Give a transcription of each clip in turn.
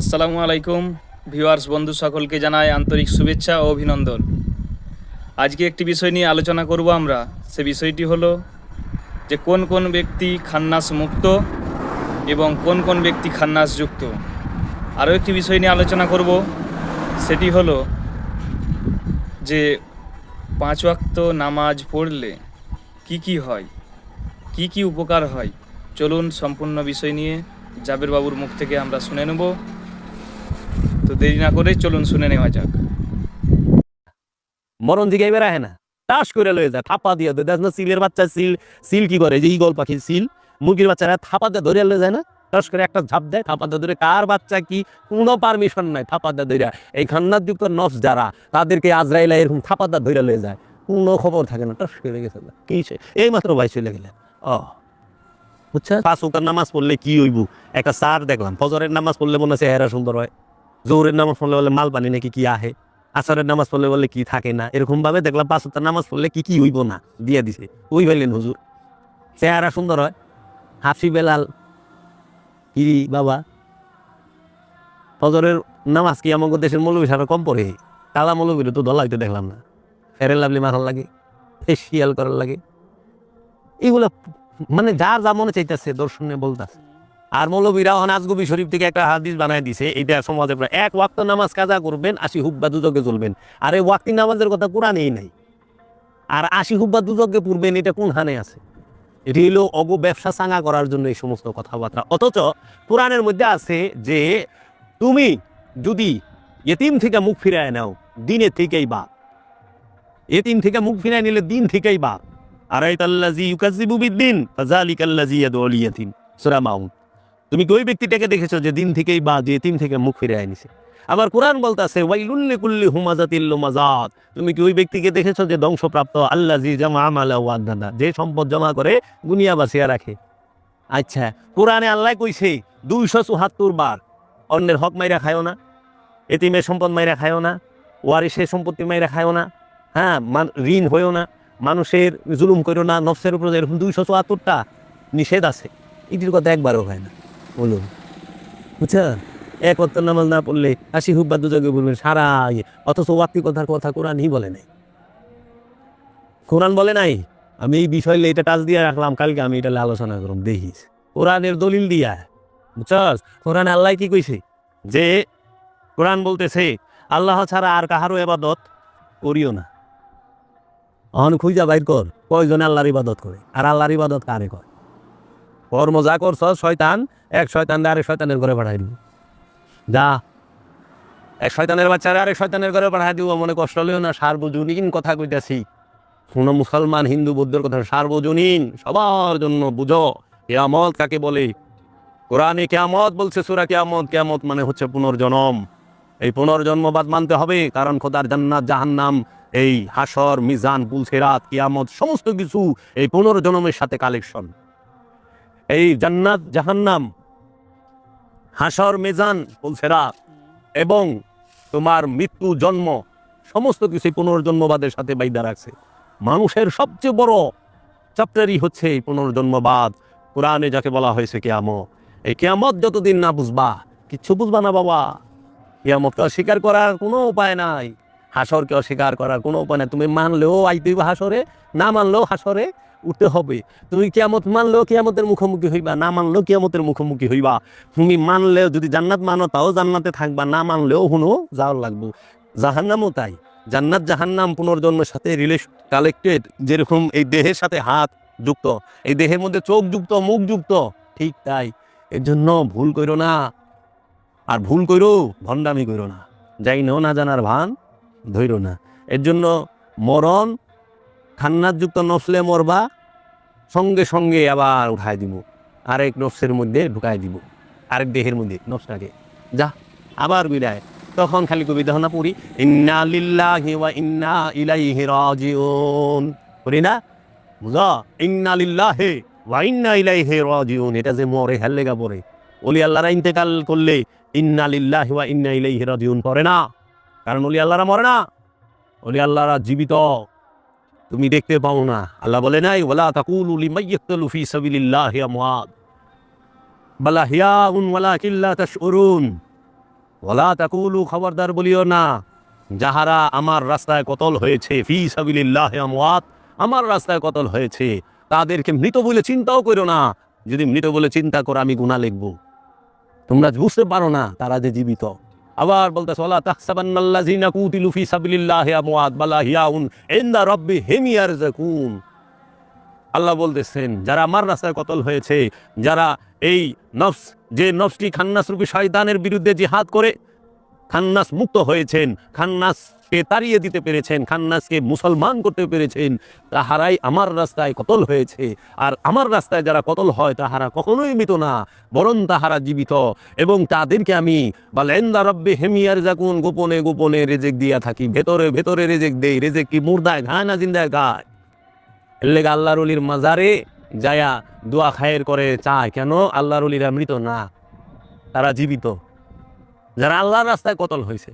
আসসালামু আলাইকুম, ভিউয়ার্স, বন্ধু সকলকে জানাই আন্তরিক শুভেচ্ছা ও অভিনন্দন। আজকে একটি বিষয় নিয়ে আলোচনা করব আমরা। সে বিষয়টি হলো যে কোন কোন ব্যক্তি খান্নাস মুক্ত এবং কোন কোন ব্যক্তি খান্নাস যুক্ত। আরও একটি বিষয় নিয়ে আলোচনা করব, সেটি হলো যে পাঁচ ওয়াক্ত নামাজ পড়লে কি কি হয়, কি কি উপকার হয়? চলুন সম্পূর্ণ বিষয় নিয়ে জাবের বাবুর মুখ থেকে আমরা শুনে নেব। দেরি না করে চলুন শুনে নেওয়া যাক। মরণ দিকে আহে না। টাস করে লয়ে যায়, থাপা দিয়ে দেয় না, সিলের বাচ্চা সিল সিল কি করে? যে ইগল পাখির সিল। মুরগির বাচ্চারা থাপা দিয়ে ধরে লয়ে যায় না? টাস করে একটা ঝাপ দেয়, থাপা দিয়ে ধরে। কার বাচ্চা কি? কোনো পারমিশন নাই থাপা দিয়ে ধরে। এই নফস যারা, তাদেরকে আজরাইলা এরকম থাপা দিয়ে ধরে লয়ে যায়। কোনো খবর থাকে না টাস করে গেছে? এই মাত্র ভাই চলে গেলেন। ও। পাঁচ নামাজ পড়লে কি হইব? একটা সার দেখলাম। ফজরের নামাজ পড়লে মনে হচ্ছে হেরা সুন্দর হয়। জোরের নামাজ পড়লে বলে মাল পানি নাকি কি আহে? আসরের নামাজ পড়লে বলে কি থাকে না? এরকম ভাবে দেখলাম পাঁচ ওয়াক্ত নামাজ পড়লে কি কি হইব না? দিয়ে দিছে। ওই পাইলেন হুজুর? চেহারা সুন্দর হয়। হাফি বেলাল কি বাবা। ফজরের নামাজ কি আমাকে দেশের মৌলবী সারা কম পড়ে? কালা মৌলবীর তো দলা হইতে দেখলাম না। ফেরে লাভলি মারার লাগে ফেসিয়াল করার লাগে। এগুলো মানে যার যা মনে চাইতেছে দর্শনে বলতেছে। আর মৌলবীরা আজগবি শরীফ থেকে একটা হাদিস বানায় দিছে, এটা সমাজে প্রায় এক ওয়াক্ত নামাজ কাজা করবেন, আশি হুব্বা দুজকে চলবেন। আর এই ওয়াক্তি নামাজের কথা কোরআনেই নাই। আর আশি হুব্বা দুজকে পূর্বেন এটা কোন হানে আছে? এটি হলো অগো ব্যবসা চাঙা করার জন্য এই সমস্ত কথাবার্তা। অথচ কোরআনের মধ্যে আছে যে, তুমি যদি এতিম থেকে মুখ ফিরায় নাও দিনের থেকেই বা। এতিম থেকে মুখ ফিরায় নিলে দিন থেকেই বা। আর এই তাল্লাজি ইউকাজিবু বিদ্দিন ফাজালিকাল্লাজি ইয়াদুল ইয়াতিম সূরা মাউন। তুমি কি ওই ব্যক্তিটাকে দেখেছ যে দিন থেকেই বা যে তিন থেকে মুখ ফিরে আনিছে। আবার কোরআন বলতেছে ওয়াইলুল্লি কুল্লি হুমাজাতিল লুমাজাত। তুমি কি ওই ব্যক্তিকে দেখেছ যে ধ্বংসপ্রাপ্ত? আল্লাহ জি জামা আমালা যে সম্পদ জমা করে গুনিয়া বাসিয়া রাখে। আচ্ছা কোরআনে আল্লাহ কইছে, দুইশো চুহাত্তর বার অন্যের হক মাইরা খায়ও না, এতিমের সম্পদ মাইরা খায়ও না, ওয়ারিসের সম্পত্তি মাইরা খায়ও না হ্যাঁ ঋণ হয়েও না, মানুষের জুলুম করো না, নফসের উপর এরকম দুইশো চুয়াত্তরটা নিষেধ আছে। এটির কথা একবারও হয় না। বলুন। বুঝছা এক অর্থ নামাজ না পড়লে হাসি হুব্বা দুজকে বলবেন, সারা ইয়ে। অথচ ওয়াক্তি কথার কথা কোরআনই বলে নাই। কোরআন বলে নাই? আমি এই বিষয় এটা টাচ দিয়ে রাখলাম, কালকে আমি এটা আলোচনা করুন দেখিস কোরআনের দলিল দিয়া। বুঝছস? কোরআন আল্লাহ কি কইছে? যে কোরআন বলতেছে, আল্লাহ ছাড়া আর কাহারও এবাদত করিও না। অহন খুঁজা বাইর কর, কয়জন আল্লাহর ইবাদত করে, আর আল্লাহর ইবাদত কারে কর কর্ম যা করছ, শয়তান, এক শয়তান আরেক শয়তানের ঘরে পাঠাই যা। এক শয়তানের বাচ্চারা আরেক শয়তানের ঘরে পাঠাই দিব, মনে কষ্ট হলেও না, সার্বজনীন কথা কইতাছি। কোনো মুসলমান, হিন্দু, বৌদ্ধের কথা সার্বজনীন, সবার জন্য বুঝো। কেয়ামত কাকে বলে? কোরআনে কেয়ামত বলছে, সুরা কেয়ামত কেয়ামত মানে হচ্ছে পুনর্জন্ম। এই পুনর্জন্মবাদ মানতে হবে, কারণ খোদার জান্নাত, জাহান্নাম, এই হাসর, মিজান পুলসেরাত কিয়ামত, সমস্ত কিছু এই পুনর্জন্মের সাথে কালেকশন এই জান্নাত জাহান্নাম, হাসর মেজান পুলসেরা এবং তোমার মৃত্যু জন্ম, সমস্ত কিছু পুনর্জন্মবাদের সাথে বাইদা রাখছে। মানুষের সবচেয়ে বড় চ্যাপ্টারই হচ্ছে এই পুনর্জন্মবাদ, কোরআনে যাকে বলা হয়েছে কেয়ামত। এই কেয়ামত যতদিন না বুঝবা, কিচ্ছু বুঝবা না বাবা। কেয়ামতকে অস্বীকার করার কোনো উপায় নাই। হাসরকে অস্বীকার করার কোনো উপায় নাই। তুমি মানলেও আইতেই হাসরে, না মানলেও হাসরে। উঠতে হবে। তুমি কেয়ামত মানলেও কেয়ামতের মুখোমুখি হইবা, না মানলেও কেয়ামতের মুখোমুখি হইবা। তুমি মানলেও যদি জান্নাত মানো, তাও জান্নাতে থাকবা, না মানলেও হুনো যাওয়ার লাগবো। জাহান্নামও তাই। জান্নাত জাহান্নাম পুনর্জন্মের সাথে রিলেশন কালেক্টেড যেরকম এই দেহের সাথে হাত যুক্ত, এই দেহের মধ্যে চোখ যুক্ত, মুখ যুক্ত, ঠিক তাই। এর জন্য ভুল করো না। আর ভুল করো ভণ্ডামি করো না। যাই নো না জানার ভান ধৈর না। এর জন্য মরণ খান্নাত যুক্ত নফলে মরবা সঙ্গে সঙ্গে আবার উঠাই দিব। আরেক নফসের মধ্যে ঢুকাই দিব। আরেক দেহের মধ্যে নফসটাকে। যা, আবার বিদায়। তখন খালি কবিতা না পড়ি, ইন্না লিল্লাহি ওয়া ইন্না ইলাইহি রাজিউন। পড়ি না? বুঝা? ইন্না লিল্লাহি ওয়া ইন্না ইলাইহি রাজিউন। এটা যে মরে হেললেগা পড়ে। ওলি আল্লাহরা ইন্তেকাল করলে ইন্না লিল্লাহি ওয়া ইন্না ইলাইহি রাজিউন পড়ে না। কারণ ওলি আল্লাহরা মরে না। ওলি আল্লাহরা জীবিত। তুমি দেখতে পাও না। আল্লাহ বলে নাই ওলা তাকুলু লিমাইয়াকতালু ফি সাবিলিল্লাহি আমওয়াত। বালা হিয়াউন ওয়ালাকিন লা তাশউরুন। ওলা তাকুলু, খবরদার বলিও না, যাহারা আমার রাস্তায় কতল হয়েছে ফি আমওয়াত, আমার রাস্তায় কতল হয়েছে, তাদেরকে মৃত বলে চিন্তাও করো না। যদি মৃত বলে চিন্তা করো, আমি গুণা লিখব। তোমরা বুঝতে পারো না তারা যে জীবিত। আবার বলতে ওলা তাহসাবান্নাল্লাযিনা বালা হিয়াউন আল্লাহ বলতেছেন, যারা আমার রাস্তায় কতল হয়েছে, যারা এই নফস, যে নফসটি খান্নাস রূপী শয়তানের বিরুদ্ধে জিহাদ করে খান্নাস মুক্ত হয়েছেন, খান্নাসকে তাড়িয়ে দিতে পেরেছেন, খান্নাসকে মুসলমান করতে পেরেছেন, তাহারাই আমার রাস্তায় কতল হয়েছে। আর আমার রাস্তায় যারা কতল হয়, তাহারা কখনোই মৃত না, বরং তাহারা জীবিত। এবং তাদেরকে আমি বা লেন্দা রব্বে হেমিয়ার যাকুন গোপনে গোপনে রেজেক দিয়া থাকি, ভেতরে ভেতরে রেজেক দেই, রেজেক কি মুর্দায় ঘায় না জিন্দায় গায় এর আল্লাহর অলির মাজারে যায়া দোয়া খায়ের করে চায়, কেন আল্লাহর অলিরা মৃত না, তারা জীবিত। যারা আল্লাহর রাস্তায় কতল হয়েছে।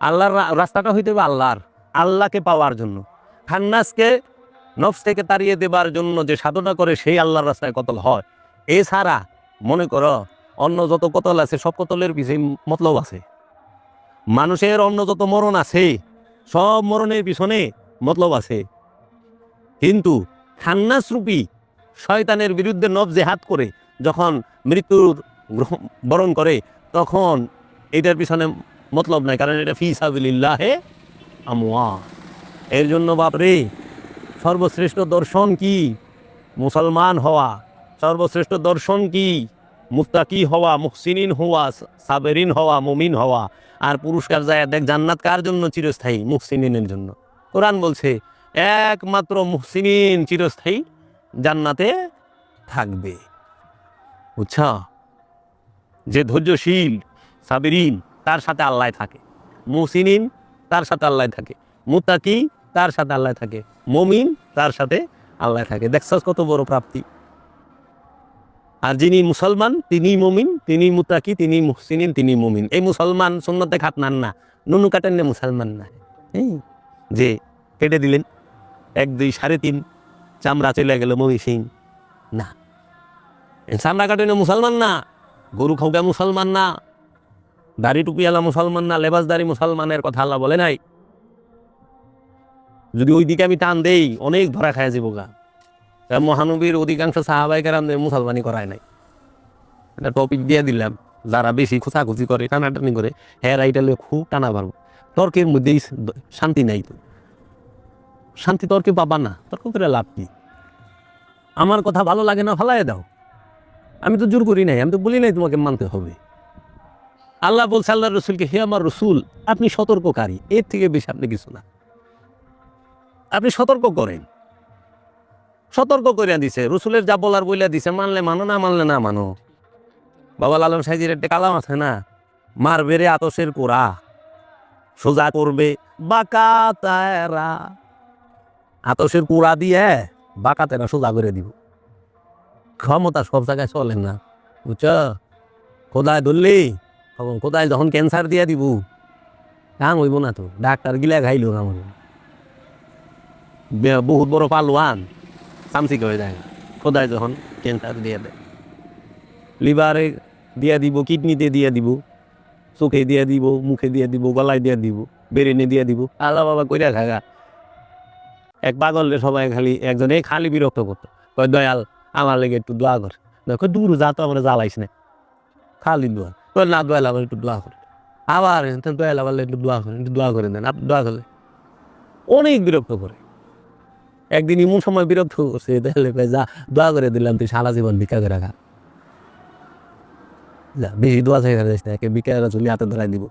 আল্লাহর রাস্তাটা হইতে হবে আল্লাহর, আল্লাহকে পাওয়ার জন্য। খান্নাসকে নফস থেকে তাড়িয়ে দেবার জন্য যে সাধনা করে সেই আল্লাহর রাস্তায় কতল হয়। এছাড়া মনে করো, অন্য যত কতল আছে, সব কতলের পিছনে মতলব আছে। মানুষের অন্য যত মরণ আছে, সব মরণের পিছনে মতলব আছে। কিন্তু খান্নাসরূপী শয়তানের বিরুদ্ধে নব জেহাদ করে যখন মৃত্যুর বরণ করে তখন এটার পিছনে মতলব নাই, কারণ এটা ফি সাবিল্লাহে এর জন্য বাপরে সর্বশ্রেষ্ঠ দর্শন কি? মুসলমান হওয়া। সর্বশ্রেষ্ঠ দর্শন কি? মুস্তাকি হওয়া, মুহসিনিন হওয়া, সাবেরিন হওয়া, মুমিন হওয়া। আর পুরস্কার যায়, দেখ জান্নাত কার জন্য চিরস্থায়ী? মুহসিনিনের জন্য। কোরআন বলছে, একমাত্র মুহসিনিন চিরস্থায়ী জান্নাতে থাকবে। বুঝছ? যে ধৈর্যশীল, সাবিরিন, তার সাথে আল্লাহ থাকে। মুহসিনিন, তার সাথে আল্লাহ থাকে। মুতাকি তার সাথে আল্লাহ থাকে। মমিন, তার সাথে আল্লাহ থাকে। দেখছস কত বড় প্রাপ্তি। আর যিনি মুসলমান, তিনি মমিন, তিনি মুতাকি তিনি মুহসিনিন, তিনি মমিন। এই মুসলমান সুন্নতে খাতনান না। নুনু কাটেন না মুসলমান না। যে কেটে দিলেন। এক, দুই, সাড়ে তিন, চামড়া চলে গেল মমি সিং না। চামড়া কাটেন মুসলমান না। গরু খাওয়া মুসলমান না? দাড়ি টুপিয়ালা মুসলমান না? লেবাসদারি মুসলমানের কথা আল্লাহ বলে নাই? যদি ওই দিকে আমি টান দেই, অনেক ধরা খায় যাব গা মহানবীর অধিকাংশ সাহাবাই কারামদের মুসলমানি করায় নাই। এটা টপিক দিয়ে দিলাম, যারা বেশি খোঁচাখুচি করে, টানাটানি করে হ্যাঁ রাইটালে খুব টানা পারব তর্কের মধ্যেই শান্তি নাই তো। শান্তি তর্কে পাবা না, তর্ক করে লাভ কি? আমার কথা ভালো লাগে না ফালাই দাও। আমি তো জোর করি নাই, আমি তো বলি নাই তোমাকে মানতে হবে। আল্লাহ বলছে আল্লাহ রসুলকে, হে আমার রসুল, আপনি সতর্ককারী, এর থেকে বেশি আপনি কিছু না। আপনি সতর্ক করেন। সতর্ক করিয়া দিছে, রসুলের যা বলার বইলা দিছে, মানলে মানো, না মানলে না মানো। বাবা লালন সাইজির একটা কালাম আছে না মার বেড়ে আতসের কোরা সোজা করবে বাঁকা তারা। আতসের কুড়া দিয়ে বাঁকা তেরা সোজা করে দিব। ক্ষমতা সব জায়গায় চলে না। বুঝছ? কোদায় ধরলি, তখন কোদায় যখন ক্যান্সার দিয়ে দিব, কাম হইব না তো। ডাক্তার গিলা খাইলো বে- বহুত বড় পালোয়ান সামসিক হয়ে যায়। কোদায় যখন ক্যান্সার দিয়ে দেয় লিভারে দিয়ে দিব কিডনিতে দিয়ে দিব, চোখে দিয়ে দিব, মুখে দিয়ে দিব, গলায় দিয়ে দিব বেরেনে দিয়ে দিব। আল্লাহ বাবা কইরা খাগা। এক পাগলের সবাই খালি, একজনে খালি বিরক্ত করতো। কয়, দয়াল আমার লেগে একটু দোয়া কর। দেখো, দূর যা তো আমরা জ্বালাইস না। খালি দোয়া। কয় না দয়াল আমার একটু দোয়া করে। আবার দয়াল আমার একটু দোয়া করেন একটু দোয়া করে দেন। আপনি দোয়া করলে অনেক বিরক্ত করে। একদিন এমন সময় বিরক্ত করছে তাহলে যা, দোয়া করে দিলাম, তুই সারা জীবন ভিক্ষা করে খা যা, বেশি দোয়া চাই যাইস না, একে ভিক্ষা চলি হাতে ধরাই দিব।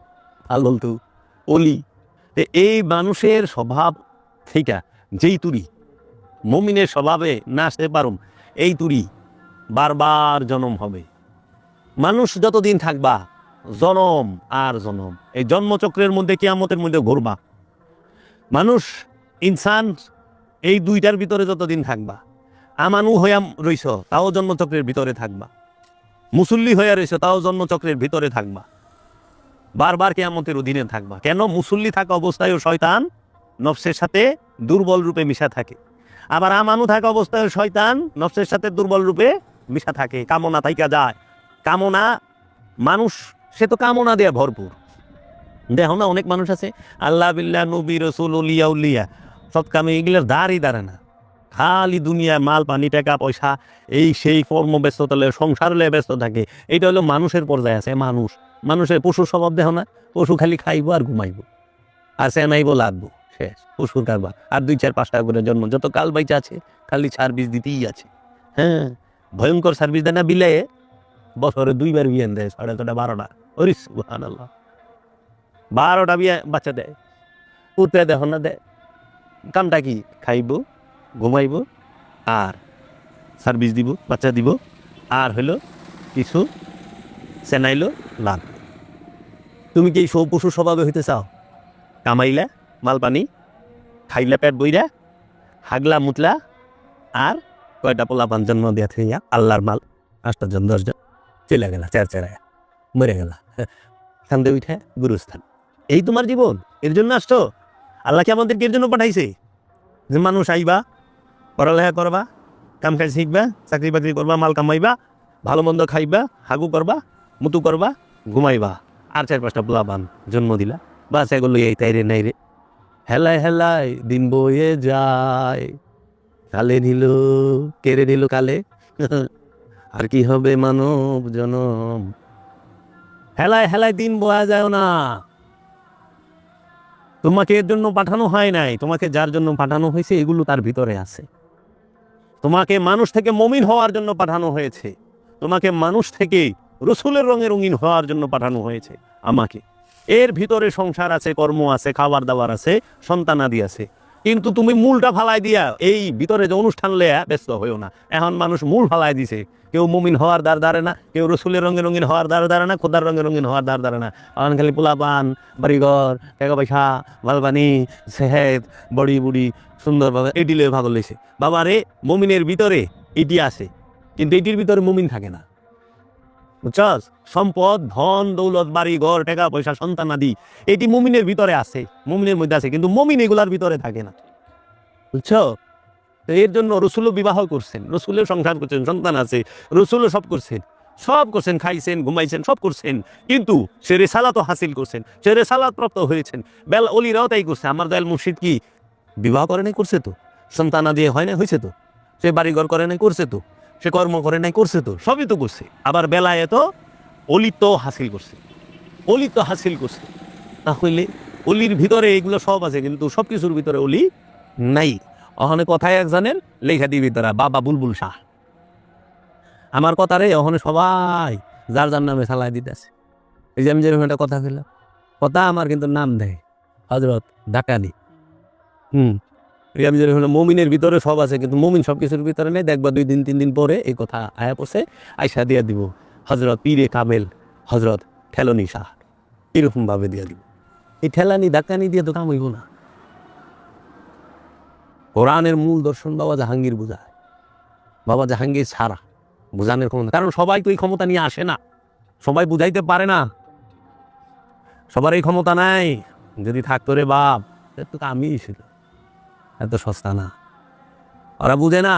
আল্লাহ তো অলি, তে এই মানুষের স্বভাব ঠিক যেই তুরি। মমিনের স্বভাবে না আসতে পারুম। এই তুরি বারবার জনম হবে। মানুষ যতদিন থাকবা, জনম আর জনম। এই জন্মচক্রের মধ্যে কেয়ামতের মধ্যে ঘুরবা। মানুষ, ইনসান, এই দুইটার ভিতরে যতদিন থাকবা, আমানু হইয়া রইছ, তাও জন্মচক্রের ভিতরে থাকবা। মুসল্লি হইয়া রইছ, তাও জন্মচক্রের ভিতরে থাকবা। বারবার কেয়ামতের অধীনে থাকবা। কেন? মুসল্লি থাকা অবস্থায়ও শয়তান নফসের সাথে দুর্বল রূপে মিশা থাকে। আবার আমানু থাকা অবস্থায় শয়তান নফসের সাথে দুর্বল রূপে মিশা থাকে। কামনা থাইকা যায়। কামনা মানুষ, সে তো কামনা দেয়া ভরপুর। দেখো না, অনেক মানুষ আছে, আল্লাহ বিল্লাহ নবী রসুল উলিয়া উলিয়া, সৎ কামে এগুলোর দাঁড়ই দাঁড়ে না। খালি দুনিয়া মাল, পানি, টাকা, পয়সা, এই সেই কর্ম ব্যস্ততা সংসার লয়ে ব্যস্ত থাকে। এটা হলো মানুষের পর্যায়ে আছে, মানুষ। মানুষের পশুর স্বভাব দেখো না, পশু খালি খাইবো আর ঘুমাইব। আর সে নাইবো লাগবো শেষ পশুর কারবার আর দুই চার পাঁচটা করে জন্ম। যত কাল বাইচা আছে, খালি সার্ভিস দিতেই আছে। হ্যাঁ ভয়ঙ্কর সার্ভিস দেয় না বিলে? বছরে দুইবার বিয়ে দেয়, সাড়ে ছটা বারোটা। ওরে আল্লাহ বারোটা বিয়ে বাচ্চা দেয়। উঠতে দেখো না দেয়। কামটা কি? খাইব, ঘুমাইব, আর সার্ভিস দিব, বাচ্চা দিব। আর হলো কিছু চেনাইলো লাভ। তুমি কি এই সৌ পশু স্বভাবে হইতে চাও? কামাইলা? মাল পানি খাইলা পেট বইরা, হাগলা মুতলা আর কয়টা পোলা পান জন্ম দিয়া থইয়া আল্লাহর মাল আটটা জন দশজন চলে গেলা চার চারায় মরে গেলা। কান্দে উঠে গুরুস্থান। এই তোমার জীবন, এর জন্য আসছো? আল্লাহ কি আমাদেরকে এর জন্য পাঠাইছে? যে মানুষ আইবা, পড়ালেখা করবা, কাম কাজ শিখবা, চাকরি বাকরি করবা, মাল কামাইবা, ভালো মন্দ খাইবা, হাগু করবা, মুতু করবা, ঘুমাইবা। আর চার পাঁচটা পোলা পান জন্ম দিলা। বাস এগুলো এই তাইরে নাই রে হেলায় হেলায় দিন বয়ে যায়। কালে নিল, কেড়ে নিল কালে। আর কি হবে মানব জনম? হেলায় হেলায় দিন বয়া যায় না। তোমাকে এর জন্য পাঠানো হয় নাই। তোমাকে যার জন্য পাঠানো হয়েছে, এগুলো তার ভিতরে আছে। তোমাকে মানুষ থেকে মমিন হওয়ার জন্য পাঠানো হয়েছে। তোমাকে মানুষ থেকে রসুলের রঙে রঙিন হওয়ার জন্য পাঠানো হয়েছে আমাকে। এর ভিতরে সংসার আছে, কর্ম আছে খাবার দাবার আছে সন্তানাদি আছে। কিন্তু তুমি মূলটা ফালাই দিয়া এই ভিতরে যে অনুষ্ঠান লেয়া ব্যস্ত হইও না। এখন মানুষ মূল ফালাই দিছে। কেউ মুমিন হওয়ার দ্বার দাঁড়ে না, কেউ রসুলের রঙে রঙিন হওয়ার দ্বার দাঁড়ে না, খোদার রঙে রঙিন হওয়ার দ্বার দাঁড়ে না। এখন খালি পোলা পান বাড়িঘর টাকা পয়সা মালপানি সেহেদ বড়ি বুড়ি সুন্দরভাবে এটি লয়ে ভাগ লইছে। বাবা রে মুমিনের ভিতরে এটি আছে, কিন্তু এটির ভিতরে মুমিন থাকে না। বুঝছস? সম্পদ, ধন, দৌলত বাড়ি ঘর টাকা পয়সা, সন্তান আদি, এটি মুমিনের ভিতরে আছে, মুমিনের মধ্যে আছে, কিন্তু মুমিন এগুলার ভিতরে থাকে না। বুঝছ? এর জন্য রসুলও বিবাহ করছেন রসুলের সংসার করছেন, সন্তান আছে, রসুলও সব করছেন। সব করছেন, খাইছেন, ঘুমাইছেন, সব করছেন, কিন্তু সে রেসালাতও হাসিল করছেন, সে রেসালাত প্রাপ্ত হয়েছেন। বেল অলিরাও তাই করছে, আমার দয়াল মুর্শিদ কি বিবাহ করে নাই করছে তো? সন্তান আদি হয় না হয়েছে তো? সে বাড়িঘর করে নাই করছে তো? সে কর্ম করে নাই, করছে তো, সবই তো করছে। আবার বেলায় তো অলিত হাসিল করছে। অলিত হাসিল করছে। না তাহলে অলির ভিতরে এগুলো সব আছে, কিন্তু সব কিছুর ভিতরে অলি নাই। ওখানে কথায় একজনের, লেখা দিবি তারা বাবা বুলবুল শাহ। আমার কথা রে ওখানে সবাই যার যার নামে সালাই দিতেছে। এই যে আমি যেরকম একটা কথা বললাম, কথা আমার কিন্তু নাম দেয় হজরত ডাকানি। হুম। আমি যেরকম মমিনের ভিতরে সব আছে, কিন্তু মমিন সব কিছুর ভিতরে নেই। দেখবা দুই দিন, তিন দিন পরে এই কথা আয়া পড়ছে আইসা দিয়া দিব হজরত পীরে কামেল হজরত ঠেলনি শাহ, এরকম ভাবে দিয়া দিব। এই ঠেলানি ডাকানি দিয়ে তো কাম না। কোরআনের মূল দর্শন বাবা জাহাঙ্গীর বুঝায়। বাবা জাহাঙ্গীর ছাড়া বোঝানোর ক্ষমতা। কারণ সবাই তো এই ক্ষমতা নিয়ে আসে না। সবাই বুঝাইতে পারে না। সবার এই ক্ষমতা নাই। যদি থাকতো রে বাপ তো আমি ছিল। এত সস্তা না। ওরা বুঝে না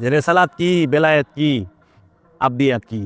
যে রেসালাত কি বেলায়েত কি আবদিয়াত কি।